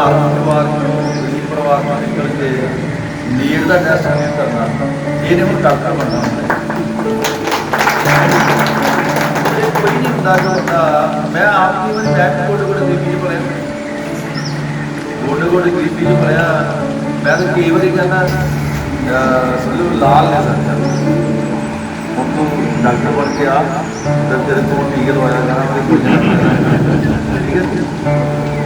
ਧਾਰਮਿਕ ਪਰਿਵਾਰ ਤੋਂ ਗਰੀਬ ਪਰਿਵਾਰ ਤੋਂ ਨਿਕਲ ਕੇ ਨੀਟ ਦਾ ਟੈਸਟ ਕਰਨਾ ਇਹਨੇ ਹੁਣ ਡਾਕਟਰ ਬਣਨਾ ਹੁੰਦਾ ਇਹ ਕੋਈ ਨਹੀਂ ਹੁੰਦਾ ਜੋ ਮੈਂ ਆਪ ਜੀ ਵਿੱਚ ਬੈਠ ਕੋਡ ਕੋਡ ਚ ਪੜਿਆ ਕੋਡ ਕੋਡ ਬੀਬੀ ਚ ਪੜਿਆ ਮੈਂ ਤਾਂ ਕਈ ਵਾਰੀ ਕਹਿੰਦਾ ਸਮਝੋ, ਲਾਲ ਹੈ ਸਰ ਹੁਣ ਤੂੰ ਡਾਕਟਰ ਬਣ ਕੇ ਆ, ਤੇ ਤੇਰੇ ਕੋਲ ਟੀਕੇ ਲਵਾਇਆ ਕਰਾਂਗੇ, ਕੋਈ ਨਹੀਂ। ਠੀਕ ਹੈ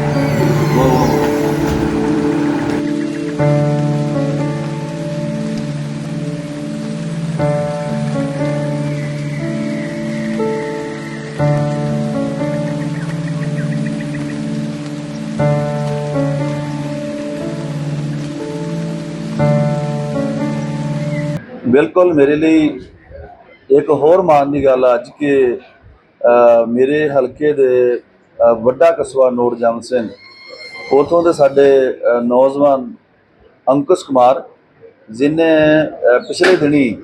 ਬਿਲਕੁਲ ਮੇਰੇ ਲਈ ਇੱਕ ਹੋਰ ਮਾਣ ਦੀ ਗੱਲ ਆ, ਅੱਜ ਕਿ ਮੇਰੇ ਹਲਕੇ ਦੇ ਵੱਡਾ ਕਸਬਾ ਨੋਰ ਜਮ ਸਿੰਘ ਉਥੋਂ ਦੇ ਸਾਡੇ ਨੌਜਵਾਨ ਅੰਕੁਸ਼ ਕੁਮਾਰ ਜਿਨੇ ਪਿਛਲੇ ਦਿਨੀ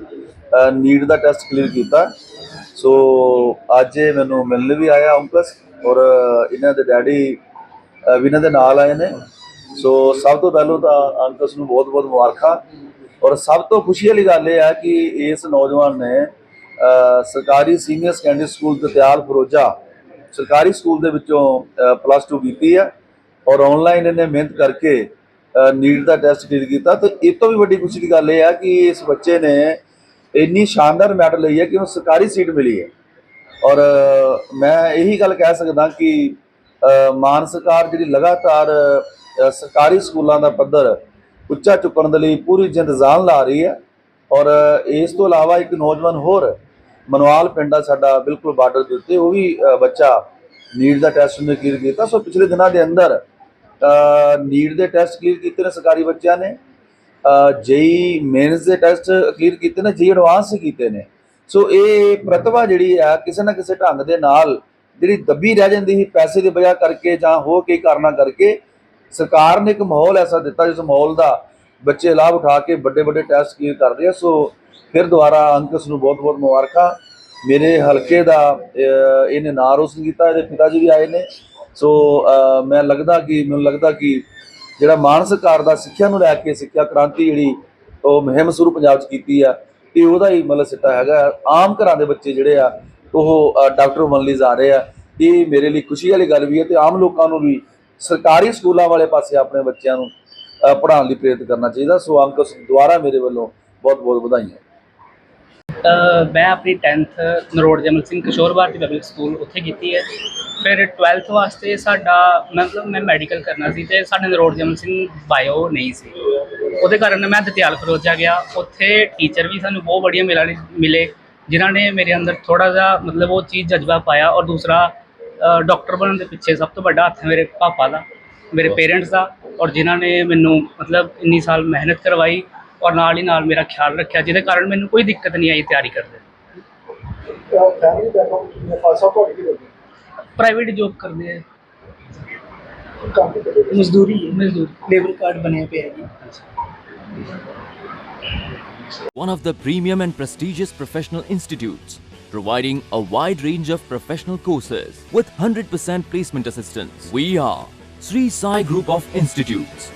ਨੀਟ ਦਾ ਟੈਸਟ ਕਲੀਅਰ ਕੀਤਾ। ਸੋ, ਅੱਜ ਇਹ ਮੈਨੂੰ ਮਿਲਣ ਵੀ ਆਇਆ ਅੰਕਸ਼ ਔਰ ਇਹਨਾਂ ਦੇ ਡੈਡੀ ਵੀ ਇਹਨਾਂ ਦੇ ਨਾਲ ਆਏ ਨੇ। ਸੋ, ਸਭ ਤੋਂ ਪਹਿਲਾਂ ਤਾਂ ਅੰਕਸ਼ ਨੂੰ ਬਹੁਤ-ਬਹੁਤ ਮੁਬਾਰਕਾਂ। ਔਰ ਸਭ ਤੋਂ ਖੁਸ਼ੀ ਵਾਲੀ ਗੱਲ ਇਹ ਹੈ ਕਿ ਇਸ ਨੌਜਵਾਨ ਨੇ ਸਰਕਾਰੀ senior secondary school Datiyal Firoza ਸਰਕਾਰੀ ਸਕੂਲ ਦੇ ਵਿੱਚੋਂ ਪਲੱਸ 2 ਕੀਤੀ ਹੈ ਔਰ ਆਨਲਾਈਨ ਇਹਨੇ ਮਿਹਨਤ ਕਰਕੇ ਨੀਟ ਦਾ ਟੈਸਟ ਕਲੀਅਰ ਕੀਤਾ ਤੇ ਇਹ ਤੋਂ ਵੀ ਵੱਡੀ ਖੁਸ਼ੀ ਦੀ ਗੱਲ ਇਹ ਆ ਕਿ ਇਸ ਬੱਚੇ ਨੇ ਇੰਨੀ ਸ਼ਾਨਦਾਰ ਮੈਡਲ ਲਈ ਹੈ ਕਿ ਉਹਨੂੰ ਸਰਕਾਰੀ ਸੀਟ ਮਿਲੀ ਹੈ। ਔਰ ਮੈਂ ਇਹੀ ਗੱਲ ਕਹਿ ਸਕਦਾ ਕਿ ਮਾਨ ਸਰਕਾਰ ਜਿਹੜੀ ਲਗਾਤਾਰ ਸਰਕਾਰੀ ਸਕੂਲਾਂ ਦਾ ਪੱਧਰ ਉੱਚਾ ਚੁੱਕਣ ਦੇ ਲਈ ਪੂਰੀ ਜਿੰਦ ਜਾਨ ਲਾ ਰਹੀ ਹੈ ਔਰ ਇਸ ਤੋਂ ਇਲਾਵਾ ਇੱਕ ਨੌਜਵਾਨ ਹੋਰ ਮਨਵਾਲ ਪਿੰਡ ਆ ਸਾਡਾ ਬਿਲਕੁਲ ਬਾਰਡਰ ਦੇ ਉੱਤੇ, ਉਹ ਵੀ ਬੱਚਾ ਨੀਟ ਦਾ ਟੈਸਟ ਨੇ ਕਲੀਅਰ ਕੀਤਾ। ਸੋ ਪਿਛਲੇ ਦਿਨਾਂ ਦੇ ਅੰਦਰ ਨੀਟ ਦੇ ਟੈਸਟ ਕਲੀਅਰ ਕੀਤੇ ਨੇ ਸਰਕਾਰੀ ਬੱਚਿਆਂ ਨੇ। ਜੇਈ ਮੇਨਸ ਦੇ ਟੈਸਟ ਕਲੀਅਰ ਕੀਤੇ ਨੇ ਜੀ ਐਡਵਾਂਸ ਕੀਤੇ ਨੇ। ਸੋ ਇਹ ਪ੍ਰਤਿਭਾ ਜਿਹੜੀ ਆ, ਕਿਸੇ ਨਾ ਕਿਸੇ ਢੰਗ ਦੇ ਨਾਲ ਜਿਹੜੀ ਦੱਬੀ ਰਹਿ ਜਾਂਦੀ ਸੀ ਪੈਸੇ ਦੀ ਵਜ੍ਹਾ ਕਰਕੇ ਜਾਂ ਹੋਰ ਕੋਈ ਕਾਰਨਾਂ ਕਰਕੇ, ਸਰਕਾਰ ਨੇ ਇੱਕ ਮਾਹੌਲ ਐਸਾ ਦਿੱਤਾ ਜਿਸ ਮਾਹੌਲ ਦਾ ਬੱਚੇ ਲਾਭ ਉਠਾ ਕੇ ਵੱਡੇ ਵੱਡੇ ਟੈਸਟ ਕਲੀਅਰ ਕਰਦੇ ਆ। ਸੋ ਫਿਰ ਦੁਬਾਰਾ ਅੰਕਸ ਨੂੰ ਬਹੁਤ ਬਹੁਤ ਮੁਬਾਰਕਾਂ। ਮੇਰੇ ਹਲਕੇ ਦਾ ਇਹਨੇ ਨਾਂ ਰੋਸ਼ਨ ਕੀਤਾ, ਇਹਦੇ ਪਿਤਾ ਜੀ ਵੀ ਆਏ ਨੇ। ਸੋ ਮੈਂ ਲੱਗਦਾ ਕਿ, ਮੈਨੂੰ ਲੱਗਦਾ ਕਿ ਜਿਹੜਾ ਮਾਨ ਸਰਕਾਰ ਦਾ ਸਿੱਖਿਆ ਨੂੰ ਲੈ ਕੇ ਸਿੱਖਿਆ ਕ੍ਰਾਂਤੀ ਜਿਹੜੀ ਉਹ ਮੁਹਿੰਮ ਸ਼ੁਰੂ ਪੰਜਾਬ 'ਚ ਕੀਤੀ ਆ, ਇਹ ਉਹਦਾ ਹੀ ਮਤਲਬ ਸਿੱਟਾ ਹੈਗਾ। ਆਮ ਘਰਾਂ ਦੇ ਬੱਚੇ ਜਿਹੜੇ ਆ, ਉਹ ਡਾਕਟਰ ਬਣਨ ਲਈ ਜਾ ਰਹੇ ਆ। ਇਹ ਮੇਰੇ ਲਈ ਖੁਸ਼ੀ ਵਾਲੀ ਗੱਲ ਵੀ ਹੈ ਤੇ ਆਮ ਲੋਕਾਂ ਨੂੰ ਵੀ ਸਰਕਾਰੀ ਸਕੂਲਾਂ ਵਾਲੇ ਪਾਸੇ ਆਪਣੇ ਬੱਚਿਆਂ ਨੂੰ ਪੜ੍ਹਾਉਣ ਲਈ ਪ੍ਰੇਰਿਤ ਕਰਨਾ ਚਾਹੀਦਾ। ਸੋ ਅੰਕਸ ਦੁਆਰਾ ਮੇਰੇ ਵੱਲੋਂ ਬਹੁਤ ਬਹੁਤ ਵਧਾਈਆਂ। ਮੈਂ ਆਪਣੀ 10th Narot Jaimal Singh Kishore Bharti public school ਉੱਥੇ ਕੀਤੀ ਹੈ ਫਿਰ 12th ਵਾਸਤੇ ਸਾਡਾ ਮਤਲਬ ਮੈਂ ਮੈਡੀਕਲ ਕਰਨਾ ਸੀ ਤੇ ਸਾਡੇ ਨਰੋੜ ਜਮਲ ਸਿੰਘ ਬਾਇਓ ਨਹੀਂ ਸੀ। ਉਹਦੇ ਕਾਰਨ ਮੈਂ ਦਤਿਆਲ ਫਰੋਜਾ ਗਿਆ। ਉੱਥੇ ਟੀਚਰ ਵੀ ਸਾਨੂੰ ਬਹੁਤ ਵਧੀਆ ਮਿਲਣ ਮਿਲੇ, ਜਿਨ੍ਹਾਂ ਨੇ ਮੇਰੇ ਅੰਦਰ ਥੋੜਾ ਜਿਹਾ ਮਤਲਬ ਉਹ ਚੀਜ਼ ਜਜ਼ਬਾ ਪਾਇਆ ਔਰ ਦੂਸਰਾ ਡਾਕਟਰ ਬਣਨ ਦੇ ਪਿੱਛੇ ਸਭ ਤੋਂ ਵੱਡਾ ਹੱਥ ਮੇਰੇ ਪਾਪਾ ਦਾ, ਮੇਰੇ ਪੇਰੈਂਟਸ ਦਾ ਔਰ ਜਿਨ੍ਹਾਂ ਨੇ ਮੈਨੂੰ ਮਤਲਬ ਇੰਨੀ ਸਾਲ ਮਿਹਨਤ ਕਰਵਾਈ ਔਰ ਨਾਲ ਹੀ ਨਾਲ ਮੇਰਾ ਖਿਆਲ ਰੱਖਿਆ, ਜਿਹਦੇ ਕਾਰਨ ਮੈਨੂੰ ਕੋਈ ਦਿੱਕਤ ਨਹੀਂ ਆਈ ਤਿਆਰੀ ਕਰਦੇ। ਫੈਮਿਲੀ ਬੈਕਗ੍ਰਾਉਂਡ ਕਿੰਨੇ ਪਾਸਾ ਤੁਹਾਡੀ ਕੀ ਪ੍ਰਾਈਵੇਟ ਜੋਬ ਕਰਦੇ ਆ ਕੰਮ ਕੀ ਕਰਦੇ ਮਜ਼ਦੂਰੀ ਹੈ ਮਜ਼ਦੂਰ ਲੇਬਰ ਕਾਰਡ ਬਣਿਆ ਪਿਆ ਜੀ one of the premium and prestigious professional institutes, providing a wide range of professional courses with 100% placement assistance. We are Sri Sai Group of Institutes,